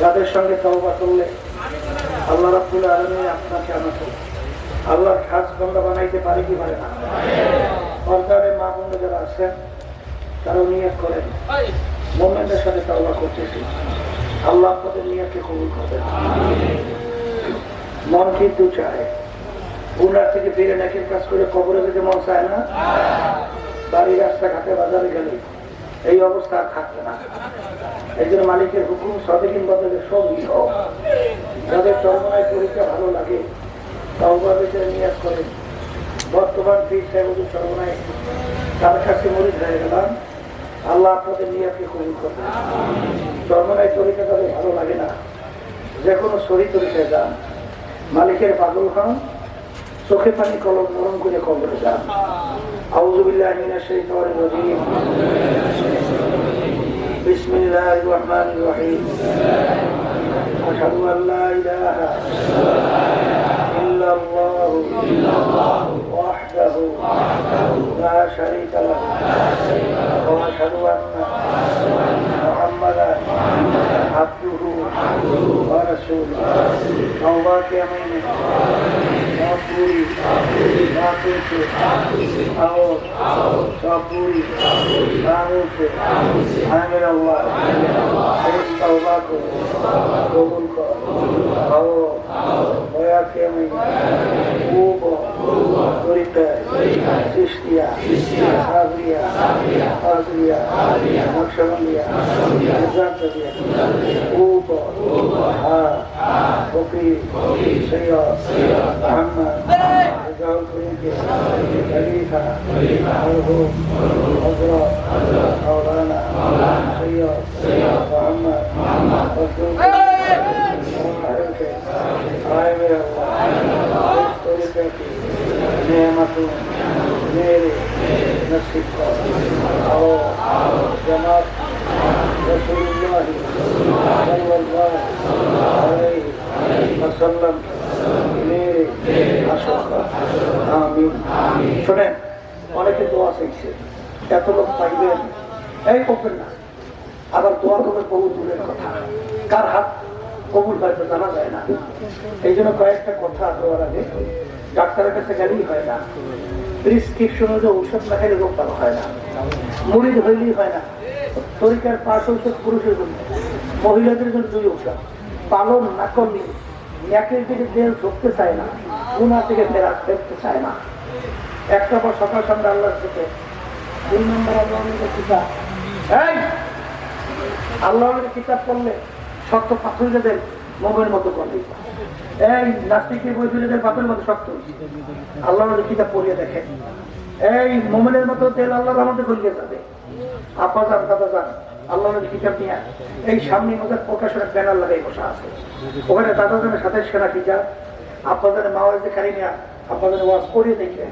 যাদের সঙ্গে তওবা করলে আল্লাহ রাব্বুল আলামিন আপনাকে আমাকে আল্লাহর খাস বন্ধা বানাইতে পারে কি পারে না? সরকারে মা বন্ধু যারা আছেন, তারাও নিয়োগ করেন। মোমেন্টের সাথে তওবা করতেছি আল্লাহ আপনাদের নিয়োগকে কবুল করবেন। মন কিন্তু চায়। উনার থেকে ফিরে নাকের কাজ করে কবরে যেতে মন চায় না? বাড়ি, রাস্তাঘাটে, বাজারে গেলে এই অবস্থা আর থাকবে না। এই জন্য মালিকের হুকুম, সদেকিন বদলে সবই হোক। যাদের চরমায় পরীক্ষা ভালো লাগে নিয়াজ করে। বর্তমান পীর সাহেব চরমায় তার কাছে মরিদ হয়ে গেলাম। আল্লাহ আপনাদের নিয়াজকে কবুল করবে চরমায় তরিকা তাদের ভালো লাগে না। যে কোনো সহি তরিকায় যান। মালিকের পাগল হন। চোখে পানি কলম নরম করে কবরে যান। আউজুবিল্লাহ শাইতানির রাজিম। بسم الله الرحمن الرحيم. أشهد أن لا إله إلا الله وحده لا شريك له وأشهد أن محمدا عبده ورسوله. سب پوری Mapuche, Aos, Sapuri, Amuse, Amin Allah, এই তওবাকে কবুল কর আও দয়াকে আমি খুব পরিচয় সৃষ্টিয়া সাবরিয়া হাজরিয়া নকশবন্দিয়া মুজাদ্দিয়া খুব হা ফকির সৈয়দ আহমদ خليفه خليفه مرحوم حضرة مولانا سيد وعمة مخدوم আমিন শোনেন, অনেকে দোয়া চাইছে, এত লোক পাইবেন এই করবেন না, আবার দোয়া করবেন বহু দূরের কথা। কার হাত কবুল হয়তো জানা যায় না। এই জন্য কয়েকটা কথা দেওয়ার আগে, ডাক্তারের কাছে গেলেই হয় না। প্রিসক্রিপশন ঔষধ না রোগ হয় না। মুড়িদ হইলেই হয় না। তরিকার পাঁচ ঔষধ পুরুষের জন্য, মহিলাদের জন্য দুই ঔষধ। পালন না করলে, একের দিকে দেহ ঢুকতে চায় না গুণা থেকে ফেরা ফেরতে চায় না। একটা পর সকাল সন্ধ্যা আল্লাহর থেকে দুই নম্বর আল্লাহর কিতাব। এই! আল্লাহর কিতাব পড়লে শক্ত পাথর যাদের মোমের মতো করে। এই নাস্তিকের বই তুলে পাথরের মতো শক্ত। আল্লাহর কিতাব পড়িয়ে দেখে। এই, মোমেনের মতো তেল আল্লাহর আমাদের গলিয়ে যাবে। আপা যান, দাদা যান আল্লাহর কিতাব নিয়ে এই সামনে মধ্যে প্রকাশনের ব্যানার লাগাই বসা আছে। ওখানে দাদা জানের সাথে সেনা টিচার আপনাদের খালি নিয়ে আপনাদের ওয়াজ করিয়ে দেখবেন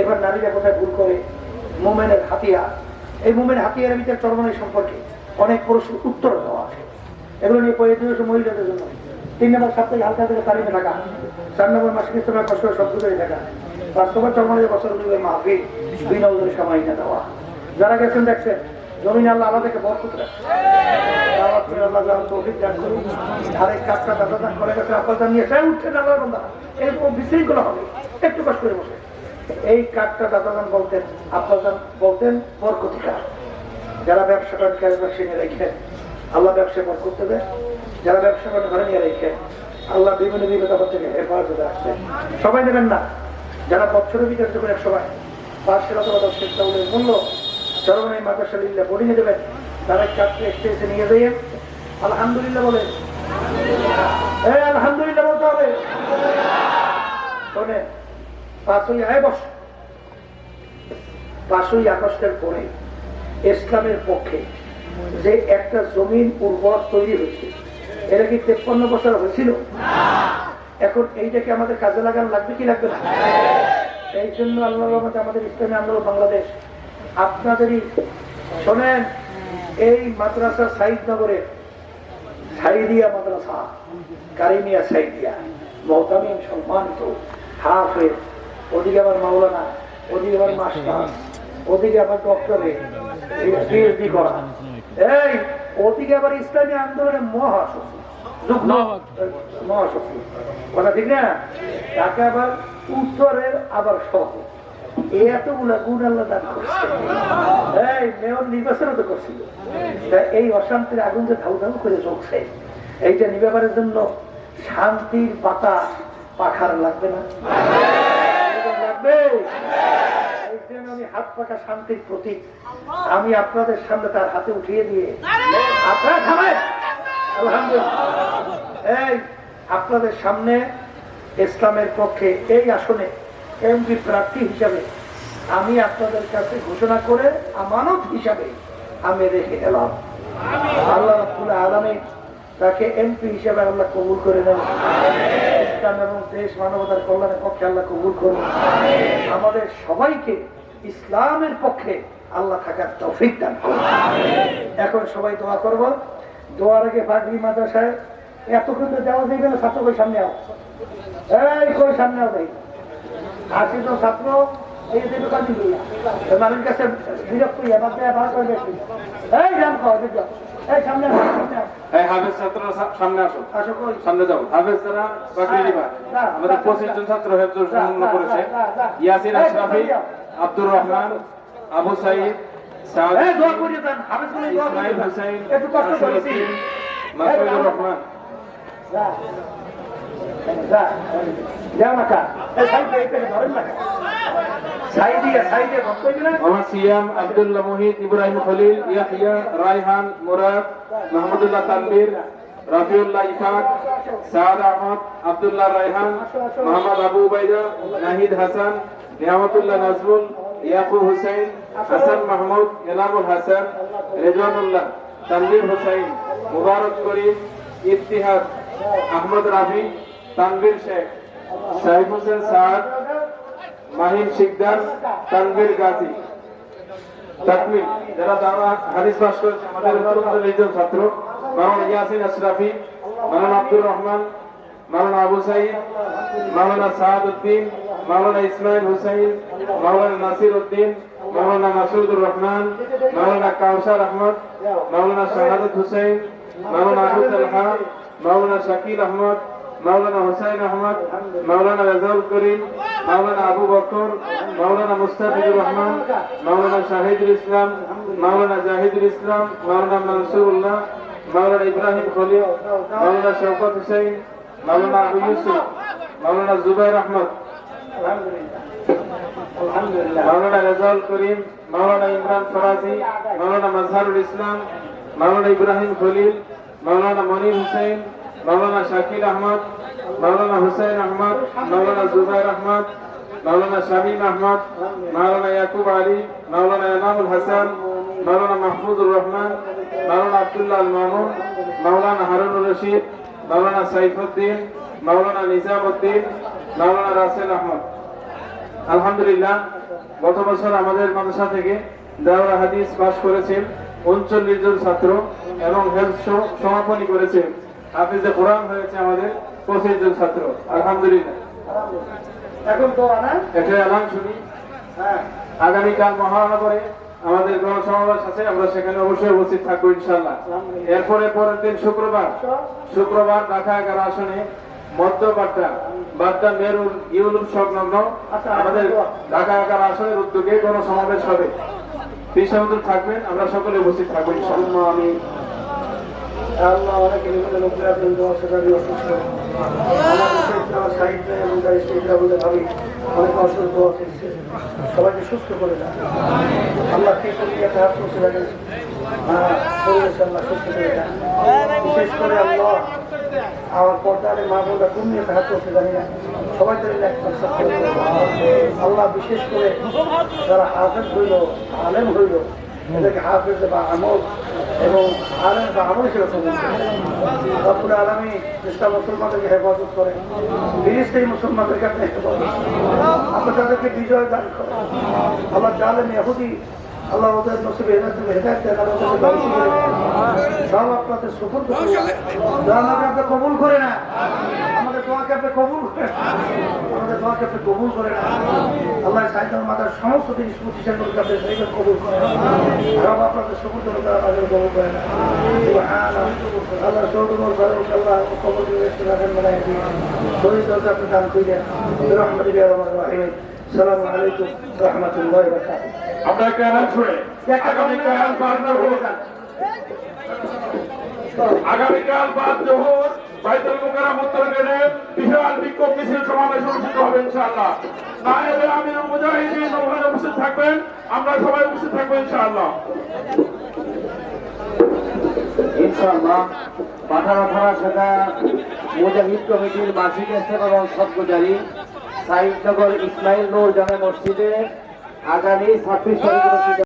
এবার নারীরা কোথায় ভুল করে? মোমেনের হাতিয়া এই মোমেন হাতিয়ারের ভিতরে চরমানের সম্পর্কে অনেক প্রশ্ন উত্তর দেওয়া আছে। এগুলো নিয়ে পরে দিবস মহিলাদের জন্য। তিন নম্বর সপ্তাহে হালকা থেকে তারিখে থাকা। চার নম্বর মাসে কিছু কষ্ট শব্দ করে থাকা। পাঁচ নম্বর চরমানের বছর দুই মাহফিল দুই নম্বরের সময় না দেওয়া। যারা গেছেন দেখছেন, জমিন আল্লাহ বরকত আল্লাহ যারা তৌফিক দান করুন। আর এই কাজটা দাদা করে গেছে আপনার নিয়ে উঠছে আল্লাহর বান্দা। এরকম বিশৃঙ্খলা হবে। একটু কষ্ট করে বসে। এই কাজটা দাদাগান বলতেন আপনার বলতেন বরকতিকার যারা ব্যবসা করেন ক্যাশ ব্যবসা নিয়ে রেখে, আল্লাহ ব্যবসা কর করতে দেয় যারা ব্যবসা করেন ঘরে নিয়ে রেখে, আল্লাহ বিভিন্ন বিপদ থেকে হেফাজতে রাখছে সবাই নেবেন না। যারা বছরের ভিতরে যখন এক সময় পাঁচশো অথবা দশের চাউলের মূল্য চরমাই মাদ্রাসা লিল্লা এ দেবেন। তারা চারটে এক্সচেঞ্জে নিয়ে দিয়ে আলহামদুলিল্লাহ বলে আলহামদুলিল্লাহ বলতে হবে। শোনে পাঁচই বস। পাঁচই আগস্টের পরে ইসলামের পক্ষে যে একটা জমিন উর্বর তৈরি হয়েছে। এটা কি তেপ্পান্ন বছর হয়েছিল? এখন এইটাকে আমাদের কাজে লাগানো লাগবে কি লাগবে না? এই জন্য আল্লাহ রহমতে আমাদের ইসলামী আন্দোলন বাংলাদেশ, আপনাদেরই শোনেন, এই মাদ্রাসা সাইদনগরে, সাইদিয়া মাদ্রাসা, কারিমিয়া সাইদিয়া, মহতামিম সম্মানিত হাফেজ ওদিকে আবার মাওলানা ওদিকে আবার মাস্টার ওদিকে আবার ডক্টরে পিএইচডি করা। এই ওদিকে আবার ইসলামী আন্দোলনের মহাসচিব যুগ্ম মহাসচিব। কথা ঠিক না? তাকে আবার উত্তরের আবার সহ এই এতগুলা গুণ আল্লাহ দান করছে। এই মেয়র নির্বাচনও তো করছিল। এই অশান্তির আগুন যে ধাউ ধাউ করে চলছে এইটা নিবারের জন্য শান্তির পাতা পাখার লাগবে না। লাগবে? আমি হাত পাকা শান্তির প্রতীক। আমি আপনাদের সামনে তার হাতে উঠিয়ে দিয়ে আপনারা থামেন! আলহামদুলিল্লাহ। এই আপনাদের সামনে ইসলামের পক্ষে এই আসনে এমপি প্রার্থী হিসাবে আমি আপনাদের কাছে ঘোষণা করে আমানত হিসাবে আমি রেখে গেলাম। আল্লাহ আলামিন তাকে এমপি হিসাবে আল্লাহ কবুল করে নেন। ইসলাম এবং দেশ মানবতার কল্যাণের পক্ষে আল্লাহ কবুল করুন। আমাদের সবাইকে ইসলামের পক্ষে আল্লাহ থাকার তৌফিক দান করুন। এখন সবাই দোয়া করব। দোয়ার আগে ফাগরি মাদ্রাসায় এতক্ষণ তো যাওয়া যাবে না ছাত্র কই সামনে আও? এই কই সামনে আও ভাই আশি জন ছাত্র এই দিল মানুষের কাছে বিরক্ত হইয়া বাদ দেয়া বেশি। এই জান খাওয়া হাফেজ ছাত্ররা সামনে আসো। সামনে যাও। হাফেজ যারা বাকি আমাদের পঁচিশ জন ছাত্র করেছে। আশরাফি আব্দুর রহমান আবু সাইদ হাফেজ ইসমাইল হুসাইন মাসুদুর রহমান। যা। যা না কা এই সাইডে এই ধরেন না। মোহাম্মদ সিয়াম আব্দুল্লাহ মুহিত, ইব্রাহিম খলিল, ইয়াহিয়া, রায়হান, মুরাদ, মাহমুদুল্লাহ তানবীর রাফিউল্লাহ ইফাক সাদ আহমদ, আব্দুল্লাহ রায়হান, মোহাম্মদ আবু উবাইদা, নাহিদ হাসান, নিয়ামতুল্লাহ নাজমুল, ইয়াকুব হুসাইন, হাসান মাহমুদ, এনামুল হাসান, রেজওয়ানুল্লাহ, তানভীর হুসাইন, মুবারক করিম, ইফতিহাদ, আহমদ রাফি, তানভীর শেখ, সাইফ হোসেন সাদ মাহিম শিকদার, তানভীর গাজী। তাকমিল, যারা তারা হাদিস পাস করেছে, আমাদের একজন ছাত্র, মাওলানা ইয়াসিন আশরাফি, মাওলানা আব্দুর রহমান, মাওলানা আবু সাইদ, মাওলানা সাদ উদ্দিন মাওলানা ইসমাইল হুসাইন, মাওলানা নাসির উদ্দিন মাওলানা মাসুদুর রহমান, মাওলানা কাউসার আহমদ, মাওলানা শাহাদত হুসাইন, মাওলানা আবু তালহা, মাওলানা শাকিল আহমদ মাওলানা হুসাইন আহমদ, মাওলানা রাজাউল করিম, মাওলানা আবু বকর, মাওলানা মুস্তাফিজুর রহমান, মাওলানা শাহিদুল ইসলাম, মাওলানা জাহিদুল ইসলাম, মাওলানা মনসুরুল্লাহ, মাওলানা ইব্রাহিম খলিল, মাওলানা শওকত হুসাইন, মাওলানা আবু ইউসুফ, মাওলানা জুবাইর আহমদ, মাওলানা রেজাউল করিম, মাওলানা ইমরান ফরাজি মাওলানা মাজহারুল ইসলাম, মাওলানা ইব্রাহিম খলিল, মাওলানা মনির হুসাইন মাওলানা শাকিল আহমদ, মাওলানা হুসাইন আহমদ, মাওলানা জুবাইর আহমদ, মাওলানা শামীম আহমদ, মাওলানা ইয়াকুব আলী, মাওলানা এনামুল হাসান, মাওলানা মাহফুজুর রহমান, মাওলানা আব্দুল্লাহ মামুন, মাওলানা হারুনুর রশিদ, মাওলানা সাইফুদ্দিন, মাওলানা নিজামউদ্দিন মাওলানা রাসেল আহমদ। আলহামদুলিল্লাহ, গত বছর আমাদের মাদ্রাসা থেকে দাওরা হাদিস পাশ করেছেন। উনচল্লিশ জন ছাত্র এবং হেলথ সমাপনী করেছেন। হাফিজে কোরআন হয়েছে আমাদের পঁচিশ জন ছাত্র আলহামদুলিল্লাহ। এখন তো একটা অ্যালার্ম শুনি। হ্যাঁ। আগামীকাল মহানগরে আমাদের গণসমাবেশ আছে আমরা সেখানে অবশ্যই উপস্থিত থাকব ইনশাল্লাহ এরপরে পরের দিন শুক্রবার শুক্রবার ঢাকা এগারো আসনে মধ্য বাড্ডা বাড্ডা মেরুল ইউলুম সংলগ্ন আমাদের ঢাকা এগারো আসনের উদ্যোগে গণসমাবেশ হবে। বিশ্ববন্ধু থাকবেন আমরা সকলে উপস্থিত থাকব ইনশাল্লাহ আমি আল্লাহ অনেক অসুস্থ আমার আছে সবাইকে আল্লাহ কে আল্লাহ সুস্থ করে দেয় বিশেষ করে আল্লাহ আমার পর্দারে মা বোনরা কোন হাত করতে জানি না? সবাই তো এক কনসেপ্ট করে আল্লাহ বিশেষ করে যারা হাফেজ হইল, আলেম হইল এদেরকে হাফেজ বা আমল এবং আলেম বা আমল হিসেবে রব্বুল আলমী ইসলাম মুসলমানদেরকে হেফাজত করে ফিরিস্তেই মুসলমানদেরকে আপনি হেফাজত। আল্লাহ তাদেরকে বিজয় দান করে। আল্লাহ জালেম ইহুদি আল্লাহ ওদের নসিবে হেদায়ত হেদায়ত দেন, আল্লাহ আপনাদের সুপুর করে আমাকে আপনি কবুল করে না আপনি কবুল করে না। আমাদের আপনি কবুল করে না আল্লাহ সাহিত্যের মাতার সমস্ত জিনিস প্রতিষ্ঠান করতে আপনি সেইভাবে কবুল করে সব আপনাদের আমাদের কবুল আল্লাহ সৌদুমর ফারুক আল্লাহ কবুল রাখেন দরজা আপনি দান করিলেন সালামু আলাইকুম রহমতুল্লাহ বারকাতুহু। আমরা কেরান ছুড়ে আগামীকাল বাদ জোহর। আগামীকাল বাদ জোহর। বাইতুল মুকাররম উত্তর গেটে বিশাল বিক্ষোভ মিছিল সমাবেশ অনুষ্ঠিত হবে ইনশাআল্লাহ। আমির মুজাহিদিন ওখানে উপস্থিত থাকবেন। আমরা সবাই উপস্থিত ইনশাআল্লাহ। ইনশাআল্লাহ মুজাহিদ কমিটির এবং ইসমাইল নূর জামে মসজিদে আগামী ছাব্বিশ তারিখ